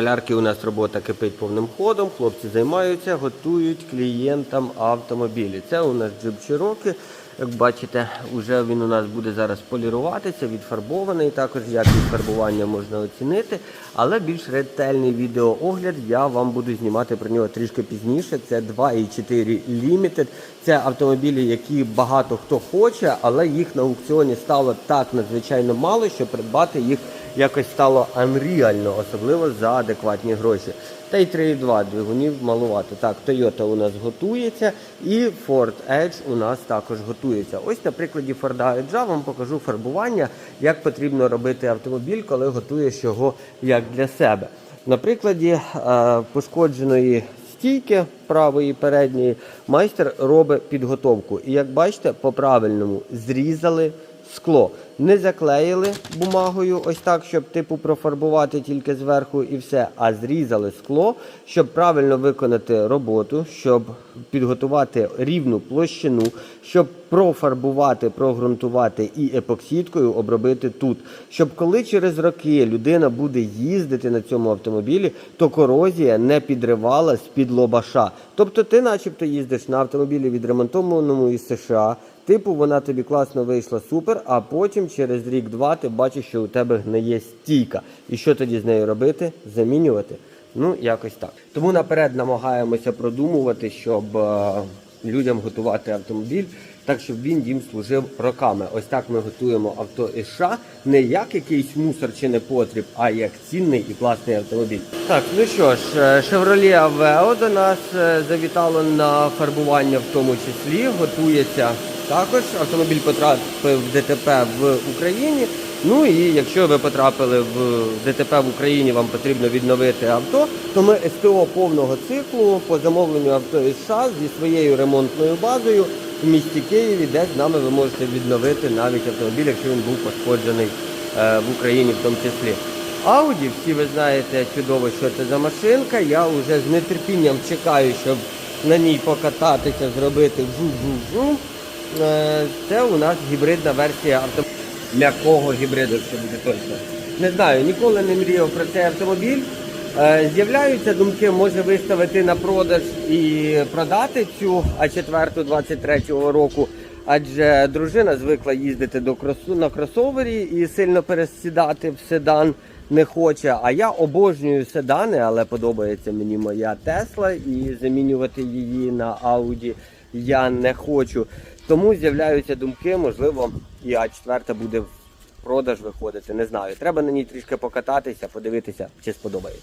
малярки у нас робота кипить повним ходом. Хлопці займаються, готують клієнтам автомобілі. Це у нас джип Cherokee. Як бачите, вже він у нас буде зараз поліруватися, відфарбований. Також якість фарбування можна оцінити. Але більш ретельний відеоогляд я вам буду знімати про нього трішки пізніше. Це 2.4 Limited. Це автомобілі, які багато хто хоче, але їх на аукціоні стало так надзвичайно мало, що придбати їх якось стало анріально, особливо за адекватні гроші. Та й 3,2 двигунів малувато. Так, Toyota у нас готується і Ford Edge у нас також готується. Ось на прикладі Ford Edge вам покажу фарбування, як потрібно робити автомобіль, коли готуєш його як для себе. На прикладі е, пошкодженої стійки правої передньої майстер робить підготовку. І як бачите, по-правильному зрізали скло. Не заклеїли бумагою, ось так, щоб типу профарбувати тільки зверху і все, а зрізали скло, щоб правильно виконати роботу, щоб підготувати рівну площину, щоб профарбувати, прогрунтувати і епоксидкою обробити тут. Щоб коли через роки людина буде їздити на цьому автомобілі, то корозія не підривала з-під лобаша. Тобто ти начебто їздиш на автомобілі відремонтованому із США, Типу, вона тобі класно вийшла супер, а потім через рік-два ти бачиш, що у тебе гниє стійка. І що тоді з нею робити? Замінювати? Ну, якось так. Тому наперед намагаємося продумувати, щоб е, людям готувати автомобіль, так щоб він їм служив роками. Ось так ми готуємо авто із США не як якийсь мусор чи непотріб, а як цінний і класний автомобіль. Так, ну що ж, е, Chevrolet Aveo до нас е, завітало на фарбування в тому числі. Готується також. Автомобіль потрапив в ДТП в Україні. Ну і якщо ви потрапили в ДТП в Україні, вам потрібно відновити авто, то ми СТО повного циклу по замовленню авто із США зі своєю ремонтною базою в місті Києві, де з нами ви можете відновити навіть автомобіль, якщо він був пошкоджений е, в Україні в тому числі. Ауді, всі ви знаєте чудово, що це за машинка. Я вже з нетерпінням чекаю, щоб на ній покататися, зробити жу-жу-жу. Е, Це у нас гібридна версія автомобіля. М'якого гібриду, якщо буде точно. Не знаю, ніколи не мріяв про цей автомобіль. Е, З'являються думки, може виставити на продаж і продати цю А4 23-го року. Адже дружина звикла їздити до кросу на кросовері і сильно пересідати в седан не хоче. А я обожнюю седани, але подобається мені моя Тесла і замінювати її на Ауді я не хочу. Тому з'являються думки, можливо, і А4 буде в продаж виходити. Не знаю. Треба на ній трішки покататися, подивитися, чи сподобається.